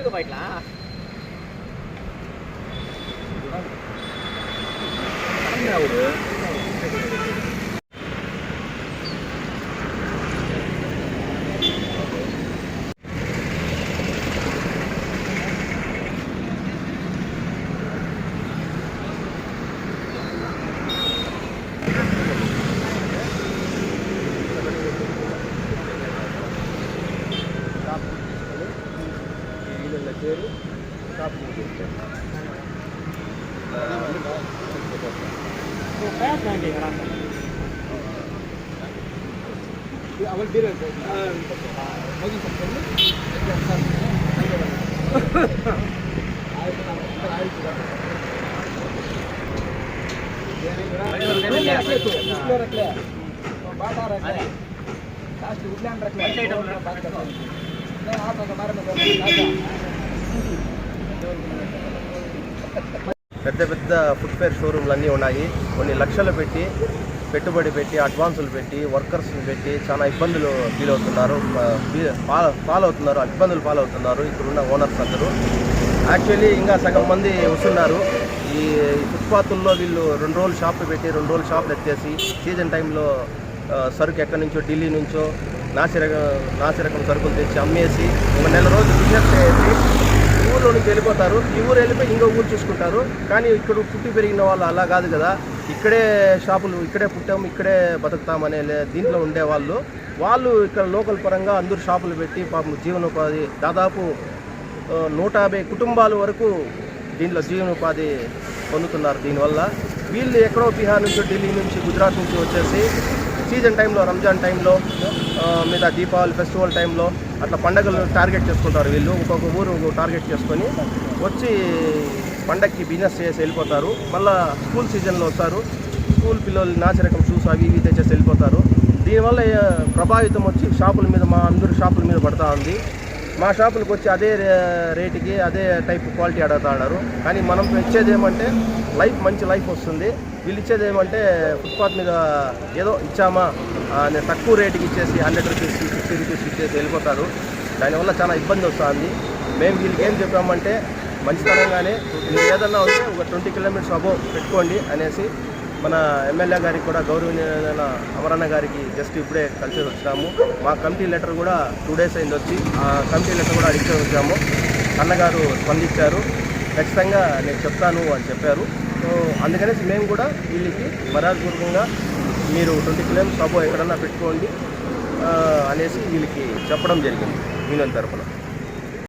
ತಿರುಗು ಬೈಟ್ಲಾ ಅವರು నువ్వు తిరుగు బయట పెద్ద పెద్ద ఫుట్వేర్ షోరూమ్లు అన్నీ ఉన్నాయి. కొన్ని లక్షలు పెట్టి పెట్టుబడి పెట్టి అడ్వాన్సులు పెట్టి వర్కర్స్ని పెట్టి చాలా ఇబ్బందులు ఫీల్ అవుతున్నారు. ఫాలో అవుతున్నారు ఇబ్బందులు ఫాలో అవుతున్నారు ఇక్కడున్న ఓనర్స్ అందరూ. యాక్చువల్లీ ఇంకా సగం మంది వస్తున్నారు. ఈ ఫుట్పాత్ల్లో వీళ్ళు రెండు రోజులు షాపులు పెట్టి రెండు రోజులు షాపులు ఎత్తేసి సీజన్ టైంలో సరుకు ఎక్కడి నుంచో ఢిల్లీ నుంచో నాసిరకం నాసిరకం సరుకులు తెచ్చి అమ్మేసి ఒక నెల రోజులు బిజినెస్ చేసి ఈ నుంచి వెళ్ళిపోతారు. ఈ ఊరు వెళ్ళిపోయి ఇంకో ఊరు చూసుకుంటారు. కానీ ఇక్కడ పుట్టి పెరిగిన వాళ్ళు అలా కాదు కదా. ఇక్కడే షాపులు ఇక్కడే పుట్టాము ఇక్కడే బతుకుతామనే లే- దీంట్లో ఉండేవాళ్ళు వాళ్ళు. ఇక్కడ లోకల్ పరంగా అందరూ షాపులు పెట్టి పాపం జీవనోపాధి దాదాపు నూట యాభై కుటుంబాల వరకు దీంట్లో జీవనోపాధి పొందుతున్నారు. దీనివల్ల వీళ్ళు ఎక్కడో బీహార్ నుంచి ఢిల్లీ నుంచి గుజరాత్ నుంచి వచ్చేసి సీజన్ టైంలో రంజాన్ టైంలో మీద దీపావళి ఫెస్టివల్ టైంలో అట్లా పండగలు టార్గెట్ చేసుకుంటారు వీళ్ళు. ఒక్కొక్క ఊరు టార్గెట్ చేసుకొని వచ్చి పండగకి బిజినెస్ చేసి వెళ్ళిపోతారు. మళ్ళీ స్కూల్ సీజన్లో వస్తారు. స్కూల్ పిల్లలు నాచరకం షూస్ అవి ఇవి తెచ్చేసి వెళ్ళిపోతారు. దీనివల్ల ప్రభావితం వచ్చి షాపుల మీద మా అందరు షాపుల మీద పడతా ఉంది. మా షాపులకు వచ్చి అదే రేటుకి అదే టైప్ క్వాలిటీ అడుగుతాడారు కానీ మనం ఇచ్చేది ఏమంటే లైఫ్ మంచి లైఫ్ వస్తుంది. వీళ్ళు ఇచ్చేది ఏమంటే ఫుట్పాత్ మీద ఏదో ఇచ్చామా తక్కువ రేటుకి ఇచ్చేసి హండ్రెడ్ రూపీస్ ఫిఫ్టీ రూపీస్ ఇచ్చేసి వెళ్ళిపోతారు. దానివల్ల చాలా ఇబ్బంది వస్తుంది. మేము వీళ్ళకి ఏం చెప్పామంటే మంచితనంగానే మీరు ఏదన్నా ఉంటే ఒక ట్వంటీ కిలోమీటర్స్ అబోవ్ పెట్టుకోండి అనేసి మన ఎమ్మెల్యే గారికి కూడా గౌరవనీయమైన అమరన్న గారికి జస్ట్ ఇప్పుడే కలిసి వచ్చాము మా కమిటీ లెటర్ కూడా టూ డేస్ అయింది వచ్చి. ఆ కమిటీ లెటర్ కూడా అడిగి వచ్చాము. అన్నగారు స్పందించారు. ఖచ్చితంగా నేను చెప్తాను అని చెప్పారు. సో అందుకనేసి మేము కూడా వీళ్ళకి మర్యాదపూర్వకంగా మీరు ట్వంటీ కిలోమీటర్స్ అబో ఎక్కడన్నా పెట్టుకోండి అనేసి వీళ్ళకి చెప్పడం జరిగింది. యూనియన్ తరఫున